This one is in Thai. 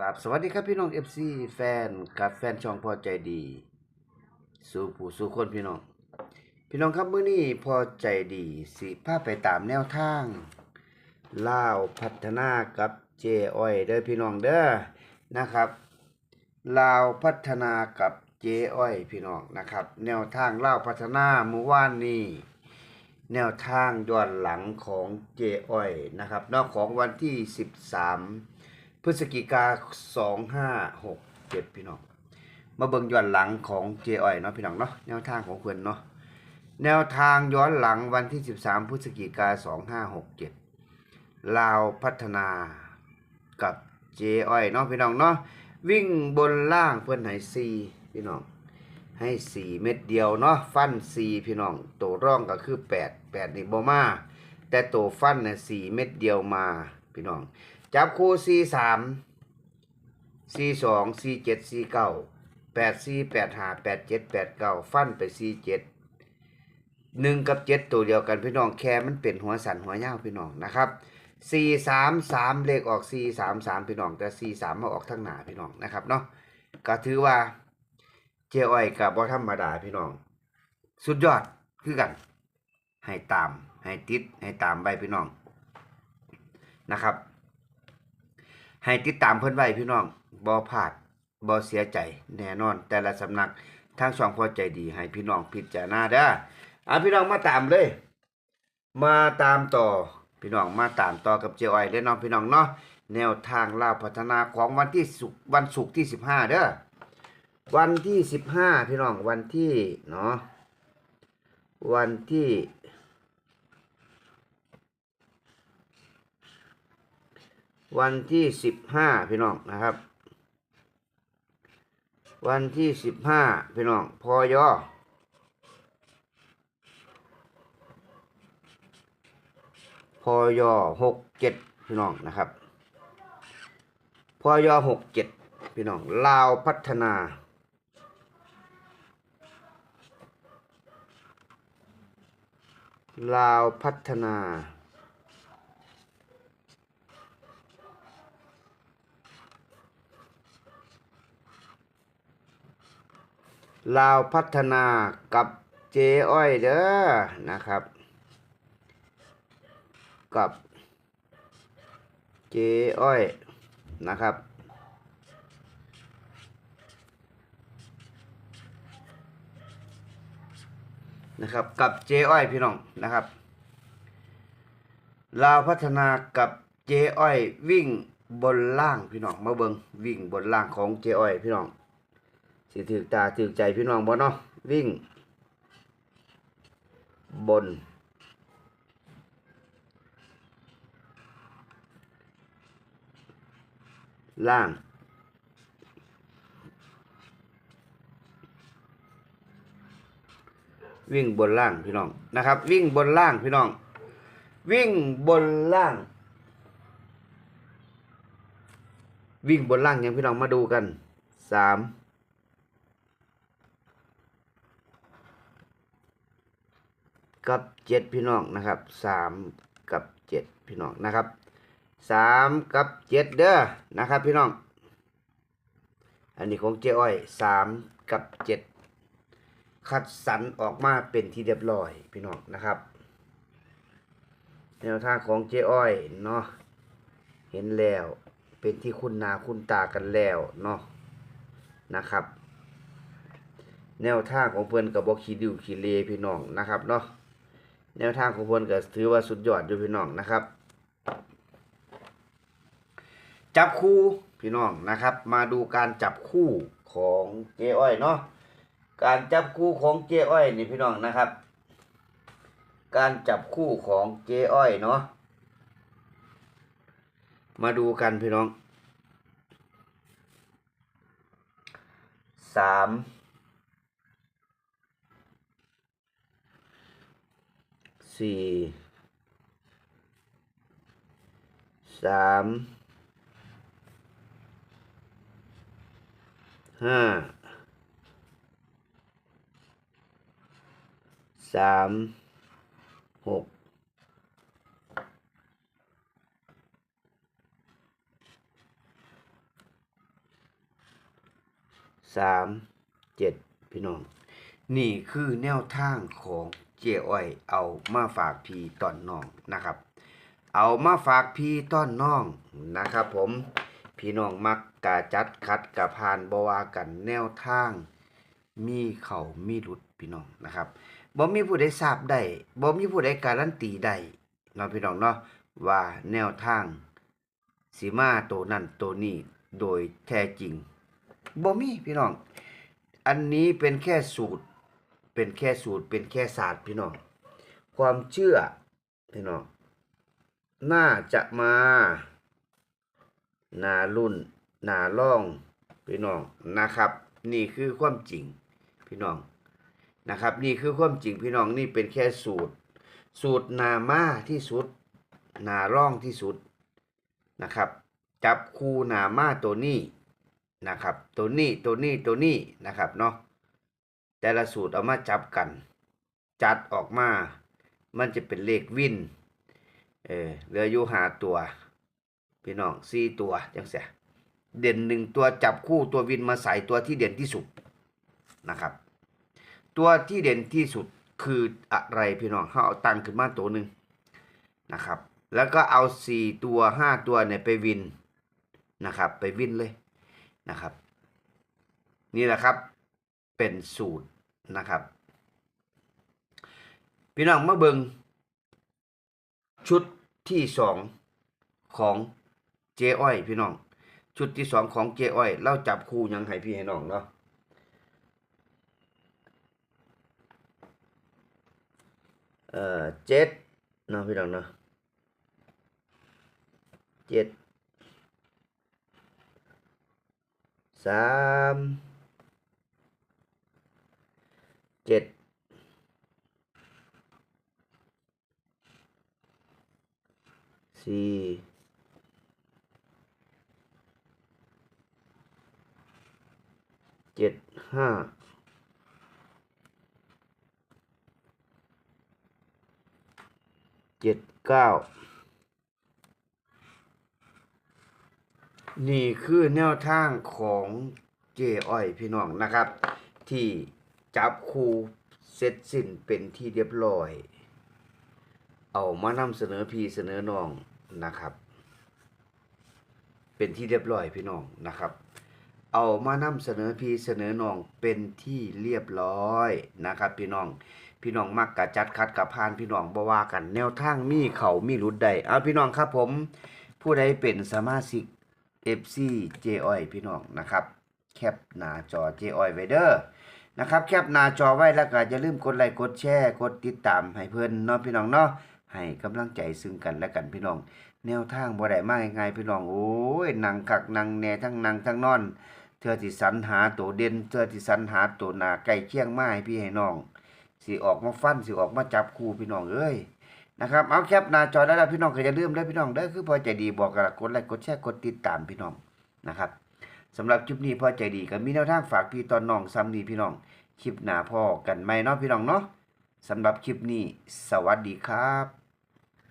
ครับสวัสดีครับพี่น้อง FC แฟนกับแฟนช่องพอใจดี สู่ผู้สู่คนพี่น้อง พี่น้องครับมื้อนี้พอใจดีสิพาไปตามแนวทางล่าวพัฒนากับเจอ้อยเด้อพี่น้องเด้อนะครับลาวพัฒนากับเจอ้อยพี่น้องนะครับ แนวทางล่าวพัฒนาเมื่อวานนี้แนวทางย้อนหลังของเจอ้อยนะครับนอกของวันที่ 13 พฤศจิกา2567พี่น้อง มาเบิ่งย้อนหลังของเจอ้อยเนาะพี่น้องเนาะแนวทางของเพิ่นเนาะแนวทางย้อนหลังวันที่ 13พฤศจิกา2567ลาวพัฒนากับเจอ้อยเนาะพี่น้องเนาะวิ่งบนล่างเพิ่อนให้4พี่น้อง ให้สี่เม็ดเดียวเนาะฟันสี่พี่น้องตัวร่องก็คือแปดแปดนี่บ่มาแต่ตัวฟันเนี่ยสี่เม็ดเดียวมาพี่น้อง จับคู่สี่สามสี่สองสี่เจ็ดสี่เก้าแปดสี่แปดห้าแปดเจ็ดแปดเก้าฟันไปสี่เจ็ดหนึ่งกับเจ็ดตัวเดียวกันพี่น้องแค่มันเป็นหัวสันหัวยาพี่น้องนะครับสี่สามสามเลขออกสี่สามสามพี่น้อง แต่สี่สามมาออกทั้งหนาพี่น้องนะครับเนาะก็ถือว่าเจ้อ้อยกับบ่ธรรมดาพี่น้อง สุดยอดคือกัน ให้ตามให้ติดให้ตามไว้พี่น้องนะครับ ให้ติดตามเพิ่นไว้พี่น้องบ่พลาดบ่เสียใจแน่นอน แต่ละสำนักทางช่องพอใจดีให้พี่น้องพิจารณาเด้ออะพี่น้องมาตามเลย มาตามต่อพี่น้องมาตามต่อกับเจ้อ้อยเด้น้องพี่น้องเนาะแนวทางลาวพัฒนาของวันที่ศุกวันศุกร์ที่15เด้อวันที่สิบห้าพี่น้องวันที่เนาะวันที่ วันที่สิบห้าพี่น้องนะครับ วันที่สิบห้าพี่น้องพอยอพอยอหกเจ็ดพี่น้องนะครับพอยอหกเจ็ดพี่น้องลาวพัฒนาลาวพัฒนา ลาวพัฒนากับเจอ้อยเด้อนะครับ กับเจอ้อยนะครับนะครับกับเจอ้อยพี่น้องนะครับลาวพัฒนากับเจอ้อยวิ่งบนล่างพี่น้องมาเบิงวิ่งบนล่างของเจอ้อยพี่น้อง สิถือตาถือใจพี่น้องบ่เนาะวิ่ง บน ล่างวิ่งบนล่างพี่น้องนะครับ วิ่งบนล่างพี่น้อง วิ่งบนล่าง วิ่งบนล่างยังพี่น้องมาดูกันสาม กับเจ็ดพี่น้องนะครับสามกับเจ็ดพี่น้องนะครับสามกับเจ็ดเด้อนะครับพี่น้อง อันนี้ของเจ้อ้อยสามกับเจ็ดคัดสรรออกมาเป็นที่เรียบร้อยพี่น้องนะครับแนวทางของเจ้อ้อยเนาะเห็นแล้วเป็นที่คุณนาคุณตากันแล้วเนาะนะครับ แนวทางของเพื่อนกับบอคีดิวคีเลพี่น้องนะครับเนาะ แนวทางของเพื่นก็ถือว่าสุดยอดอยู่พี่น้องนะครับ จับคู่พี่น้องนะครับ มาดูการจับคู่ของเจ้อ้อยเนาะการจับคู่ของเจ้อ้อยนี่พี่น้องนะครับ การจับคู่ของเจ้อ้อยเนาะมาดูกันพี่น้องสาม สี่สามห้าสามหกสามเจ็ดพี่น้อง นี่คือแนวทางของ เจอ้อยเอามาฝากพี่ตอนน้องนะครับ เอามาฝากพี่ต้อนน้องนะครับ ผมพี่น้องมักกาจัดคัดกะพานบวากันแนวทาง มีเขามีหลุดพี่น้องนะครับบ่มีผู้ใดทราบได้บ่มีผู้ใดการันตีได้เนาะพี่น้องเนาะว่าแนวทางสีมาตัวนั้นตัวนี้โดยแท้จริงบ่มีพี่น้อง อันนี้เป็นแค่สูตร เป็นแค่สูตรเป็นแค่ศาสตร์พี่น้อง ความเชื่อพี่น้อง น่าจะมาหนารุ่นหนาล่องพี่น้องนะครับ นี่คือความจริงพี่น้องนะครับ นี่คือความจริงพี่น้องนี่เป็นแค่สูตร สูตรหนามาที่สุดหนาร่องที่สุดนะครับ จับคูหนามาตัวนี้นะครับ ตัวนี้ตัวนี้ตัวนี้นะครับเนาะ แต่ละสูตรเอามาจับกัน จัดออกมา มันจะเป็นเลขวินเออเหลืออยู่หาตัว พี่น้องสี่ตัวจังเสียเด่นหนึ่งตัวจับคู่ตัววินมาใส่ตัวที่เด่นที่สุดนะครับ ตัวที่เด่นที่สุดคืออะไรพี่น้องเขาเอาตังขึ้นมาตัวหนึ่งนะครับ แล้วก็เอาสี่ตัวห้าตัวเนี่ยไปวินนะครับ ไปวินเลยนะครับ นี่แหละครับเป็นสูตร นะครับ พี่น้องมาเบิงชุดที่สองของเจอ้อย พี่น้อง ชุดที่สองของเจอ้อยเราจับคู่ยังให้พี่ให้น้องเนาะเอ่อเจ็ดเนาะพี่น้องเนาะเจ็ดสาม เจ็ดสี่เจ็ดห้าเจ็ดเก้านี่คือแนวทางของเจอ้อยพี่น้องนะครับ ที่ จับคู่เสร็จสิ้นเป็นที่เรียบร้อย เอามานำเสนอพี่เสนอน้องนะครับ เป็นที่เรียบร้อยพี่น้องนะครับ เอามานำเสนอพี่เสนอน้องเป็นที่เรียบร้อยนะครับ พี่น้อง พี่น้องมักกะจัดคัดกับพานพี่น้องบว่ากันแนวทางมีเขามีรุดใดเอาพี่น้องครับผม ผู้ใดเป็นสมาชิก FC j ออยพี่น้องนะครับ แคปหน้าจอ j ออยไวเด้อ นะครับ แคปหน้าจอไว้แล้วก็อย่าลืมกดไลค์กดแชร์กดติดตามให้เพื่อนเนาะพี่น้องเนาะให้กำลังใจซึ่งกันและกันพี่น้อง แนวทางบ่ได้มาง่ายๆพี่น้องโอ้ยนังคักนังแหน่ทั้งนังทั้งนอนเทื่สรรหาตัวเด่นเทื่สรรหาตัวหนาใกล้เคียงไม้พี่ให้น้องสิออกมาฟันสิออกมาจับคู่พี่น้องเอ้ยนะครับเอาแคปหน้าจอได้แล้วพี่น้องก็อย่าลืมเด้อพี่น้องเด้อคือพอใจดีบอกกันกดไลค์กดแชร์กดติดตามพี่น้องนะครับ สำหรับคลิปนี้พ่อใจดีก็มีแนวทางฝากพี่ตอนน้องซ้ำนี้พี่น้อง คลิปหน้าพ่อกันไหมเนาะพี่น้องเนาะสำหรับคลิปนี้ สวัสดีครับ